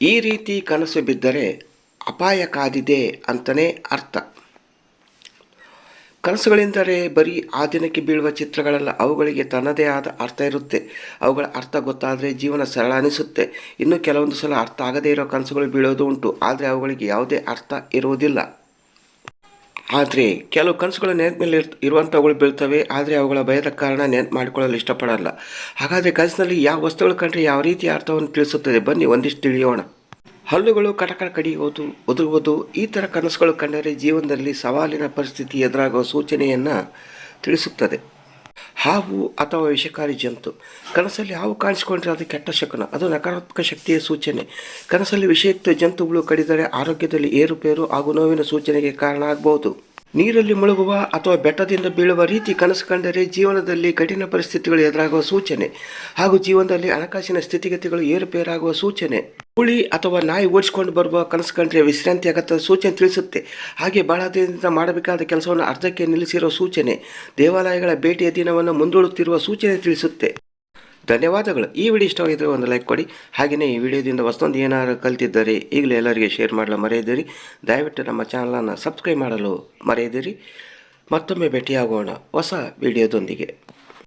ಈ ರೀತಿ ಕನಸು ಬಿದ್ದರೆ ಅಪಾಯ ಕಾದಿದೆ ಅಂತಲೇ ಅರ್ಥ. ಕನಸುಗಳೆಂದರೆ ಬರೀ ಆ ದಿನಕ್ಕೆ ಬೀಳುವ ಚಿತ್ರಗಳಲ್ಲ, ಅವುಗಳಿಗೆ ತನ್ನದೇ ಆದ ಅರ್ಥ ಇರುತ್ತೆ. ಅವುಗಳ ಅರ್ಥ ಗೊತ್ತಾದರೆ ಜೀವನ ಸರಳ ಅನಿಸುತ್ತೆ. ಇನ್ನೂ ಕೆಲವೊಂದು ಸಲ ಅರ್ಥ ಆಗದೇ ಇರೋ ಕನಸುಗಳು ಬೀಳೋದು ಉಂಟು, ಆದರೆ ಅವುಗಳಿಗೆ ಯಾವುದೇ ಅರ್ಥ ಇರುವುದಿಲ್ಲ. ಆದರೆ ಕೆಲವು ಕನಸುಗಳು ಮೇಲೆ ಇರ್ ಇರುವಂಥವುಗಳು ಬೀಳ್ತವೆ, ಆದರೆ ಅವುಗಳ ಭಯದ ಕಾರಣ ನೆನಪು ಮಾಡಿಕೊಳ್ಳಲು ಇಷ್ಟಪಡಲ್ಲ. ಹಾಗಾದರೆ ಕನಸಿನಲ್ಲಿ ಯಾವ ವಸ್ತುಗಳು ಕಂಡ್ರೆ ಯಾವ ರೀತಿಯ ಅರ್ಥವನ್ನು ತಿಳಿಸುತ್ತದೆ? ಬನ್ನಿ, ಒಂದಿಷ್ಟು ತಿಳಿಯೋಣ. ಹಲ್ಲುಗಳು ಕಟಕ ಕಡಿಯುವುದು ಒದರುವುದು ಈ ಥರ ಕನಸುಗಳು ಕಂಡರೆ ಜೀವನದಲ್ಲಿ ಸವಾಲಿನ ಪರಿಸ್ಥಿತಿ ಎದುರಾಗುವ ಸೂಚನೆಯನ್ನು ತಿಳಿಸುತ್ತದೆ. ಹಾವು ಅಥವಾ ವಿಷಕಾರಿ ಜಂತು. ಕನಸಲ್ಲಿ ಹಾವು ಕಾಣಿಸಿಕೊಂಡ್ರೆ ಅದು ಕೆಟ್ಟ ಶಕುನ. ಅದು ನಕಾರಾತ್ಮಕ ಶಕ್ತಿಯ ಸೂಚನೆ. ಕನಸಲ್ಲಿ ವಿಷಯುಕ್ತ ಜಂತುಗಳು ಕಡಿದರೆ ಆರೋಗ್ಯದಲ್ಲಿ ಏರುಪೇರು ಹಾಗೂ ನೋವಿನ ಸೂಚನೆಗೆ ಕಾರಣ ಆಗಬಹುದು ನೀರಲ್ಲಿ ಮುಳುಗುವ ಅಥವಾ ಬೆಟ್ಟದಿಂದ ಬೀಳುವ ರೀತಿ ಕನಸು ಕಂಡರೆ ಜೀವನದಲ್ಲಿ ಕಠಿಣ ಪರಿಸ್ಥಿತಿಗಳು ಎದುರಾಗುವ ಸೂಚನೆ ಹಾಗೂ ಜೀವನದಲ್ಲಿ ಹಣಕಾಸಿನ ಸ್ಥಿತಿಗತಿಗಳು ಏರುಪೇರಾಗುವ ಸೂಚನೆ. ಹುಳಿ ಅಥವಾ ನಾಯಿ ಓಡಿಸ್ಕೊಂಡು ಬರುವ ಕನಸು ಕಂಡ್ರೆ ವಿಶ್ರಾಂತಿ ಅಗತ್ಯದ ಸೂಚನೆ ತಿಳಿಸುತ್ತೆ. ಹಾಗೆ ಬಹಳ ದಿನದಿಂದ ಮಾಡಬೇಕಾದ ಕೆಲಸವನ್ನು ಅರ್ಧಕ್ಕೆ ನಿಲ್ಲಿಸಿರೋ ಸೂಚನೆ. ದೇವಾಲಯಗಳ ಭೇಟಿಯ ದಿನವನ್ನು ಮುಂದೂಡುತ್ತಿರುವ ಸೂಚನೆ ತಿಳಿಸುತ್ತೆ. ಧನ್ಯವಾದಗಳು. ಈ ವಿಡಿಯೋ ಇಷ್ಟವಾಗಿದ್ದರೆ ಒಂದು ಲೈಕ್ ಕೊಡಿ. ಹಾಗೆಯೇ ಈ ವಿಡಿಯೋದಿಂದ ಹೊಸದೊಂದು ಏನಾದರೂ ಕಲ್ತಿದ್ದರೆ ಈಗಲೇ ಎಲ್ಲರಿಗೆ ಶೇರ್ ಮಾಡಲು ಮರೆಯದಿರಿ. ದಯವಿಟ್ಟು ನಮ್ಮ ಚಾನಲನ್ನು ಸಬ್ಸ್ಕ್ರೈಬ್ ಮಾಡಲು ಮರೆಯದಿರಿ. ಮತ್ತೊಮ್ಮೆ ಭೇಟಿಯಾಗೋಣ. ಹೊಸ ವಿಡಿಯೋದೊಂದಿಗೆ.